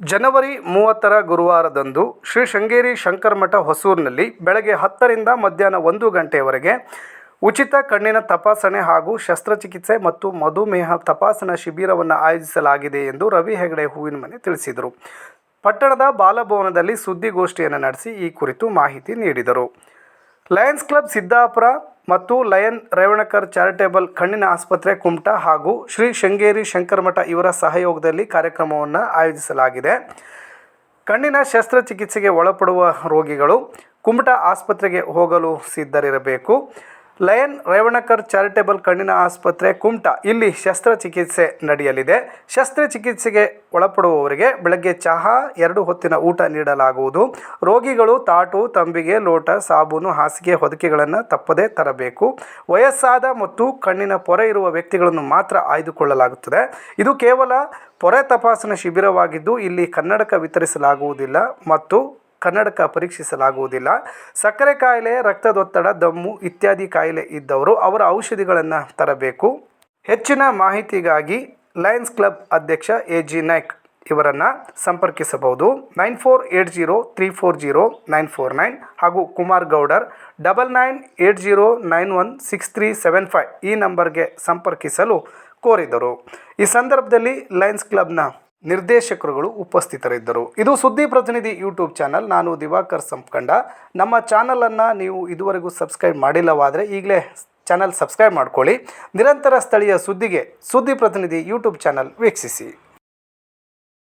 ಜನವರಿ ಮೂವತ್ತರ ಗುರುವಾರದಂದು ಶ್ರೀ ಶೃಂಗೇರಿ ಶಂಕರಮಠ ಹೊಸೂರಿನಲ್ಲಿ ಬೆಳಗ್ಗೆ ಹತ್ತರಿಂದ ಮಧ್ಯಾಹ್ನ ಒಂದು ಗಂಟೆಯವರೆಗೆ ಉಚಿತ ಕಣ್ಣಿನ ತಪಾಸಣೆ ಹಾಗೂ ಶಸ್ತ್ರಚಿಕಿತ್ಸೆ ಮತ್ತು ಮಧುಮೇಹ ತಪಾಸಣಾ ಶಿಬಿರವನ್ನು ಆಯೋಜಿಸಲಾಗಿದೆ ಎಂದು ರವಿ ಹೆಗಡೆ ಹೂವಿನ ಮನೆ ತಿಳಿಸಿದರು. ಪಟ್ಟಣದ ಬಾಲಭವನದಲ್ಲಿ ಸುದ್ದಿಗೋಷ್ಠಿಯನ್ನು ನಡೆಸಿ ಈ ಕುರಿತು ಮಾಹಿತಿ ನೀಡಿದರು. ಲಯನ್ಸ್ ಕ್ಲಬ್ ಸಿದ್ದಾಪುರ ಮತ್ತು ಲಯನ್ ರೇವಣಕರ್ ಚಾರಿಟೇಬಲ್ ಕಣ್ಣಿನ ಆಸ್ಪತ್ರೆ ಕುಮಟ ಹಾಗೂ ಶ್ರೀ ಶೃಂಗೇರಿ ಶಂಕರಮಠ ಇವರ ಸಹಯೋಗದಲ್ಲಿ ಕಾರ್ಯಕ್ರಮವನ್ನು ಆಯೋಜಿಸಲಾಗಿದೆ. ಕಣ್ಣಿನ ಶಸ್ತ್ರಚಿಕಿತ್ಸೆಗೆ ಒಳಪಡುವ ರೋಗಿಗಳು ಕುಮಟ ಆಸ್ಪತ್ರೆಗೆ ಹೋಗಲು ಸಿದ್ಧರಿರಬೇಕು. ಲಯನ್ ರೇವಣಕರ್ ಚಾರಿಟೇಬಲ್ ಕಣ್ಣಿನ ಆಸ್ಪತ್ರೆ ಕುಮಟಾ. ಇಲ್ಲಿ ಶಸ್ತ್ರಚಿಕಿತ್ಸೆ ನಡೆಯಲಿದೆ. ಶಸ್ತ್ರಚಿಕಿತ್ಸೆಗೆ ಒಳಪಡುವವರಿಗೆ ಬೆಳಗ್ಗೆ ಚಹಾ, ಎರಡು ಹೊತ್ತಿನ ಊಟ ನೀಡಲಾಗುವುದು. ರೋಗಿಗಳು ತಾಟು, ತಂಬಿಗೆ ಲೋಟ ಸಾಬೂನು, ಹಾಸಿಗೆ ಹೊದಿಕೆಗಳನ್ನು ತಪ್ಪದೇ ತರಬೇಕು. ವಯಸ್ಸಾದ ಮತ್ತು ಕಣ್ಣಿನ ಪೊರೆ ಇರುವ ವ್ಯಕ್ತಿಗಳನ್ನು ಮಾತ್ರ ಆಯ್ದುಕೊಳ್ಳಲಾಗುತ್ತದೆ. ಇದು ಕೇವಲ ಪೊರೆ ತಪಾಸಣಾ ಶಿಬಿರವಾಗಿದ್ದು ಇಲ್ಲಿ ಕನ್ನಡಕ ವಿತರಿಸಲಾಗುವುದಿಲ್ಲ ಮತ್ತು ಕನ್ನಡಕ ಪರೀಕ್ಷಿಸಲಾಗುವುದಿಲ್ಲ. ಸಕ್ಕರೆ ಕಾಯಿಲೆ, ರಕ್ತದೊತ್ತಡ, ದಮ್ಮು ಇತ್ಯಾದಿ ಕಾಯಿಲೆ ಇದ್ದವರು ಅವರ ಔಷಧಿಗಳನ್ನು ತರಬೇಕು. ಹೆಚ್ಚಿನ ಮಾಹಿತಿಗಾಗಿ ಲಯನ್ಸ್ ಕ್ಲಬ್ ಅಧ್ಯಕ್ಷ ಎ ಜಿ ನಾಯ್ಕ್ ಇವರನ್ನು ಸಂಪರ್ಕಿಸಬಹುದು. Nine four eight zero three four zero nine four nine ಹಾಗೂ Kumar Gowdar double nine eight zero nine one six three seven five ಈ ನಂಬರ್ಗೆ ಸಂಪರ್ಕಿಸಲು ಕೋರಿದರು. ಈ ಸಂದರ್ಭದಲ್ಲಿ ಲಯನ್ಸ್ ಕ್ಲಬ್ನ ನಿರ್ದೇಶಕರುಗಳು ಉಪಸ್ಥಿತರಿದ್ದರು. ಇದು ಸುದ್ದಿ ಪ್ರತಿನಿಧಿ ಯೂಟ್ಯೂಬ್ ಚಾನಲ್. ನಾನು ದಿವಾಕರ್ ಸಂಪ್ಕಂಡ. ನಮ್ಮ ಚಾನಲನ್ನು ನೀವು ಇದುವರೆಗೂ ಸಬ್ಸ್ಕ್ರೈಬ್ ಮಾಡಿಲ್ಲವಾದರೆ ಈಗಲೇ ಚಾನಲ್ ಸಬ್ಸ್ಕ್ರೈಬ್ ಮಾಡ್ಕೊಳ್ಳಿ. ನಿರಂತರ ಸ್ಥಳೀಯ ಸುದ್ದಿಗೆ ಸುದ್ದಿ ಪ್ರತಿನಿಧಿ ಯೂಟ್ಯೂಬ್ ಚಾನಲ್ ವೀಕ್ಷಿಸಿ.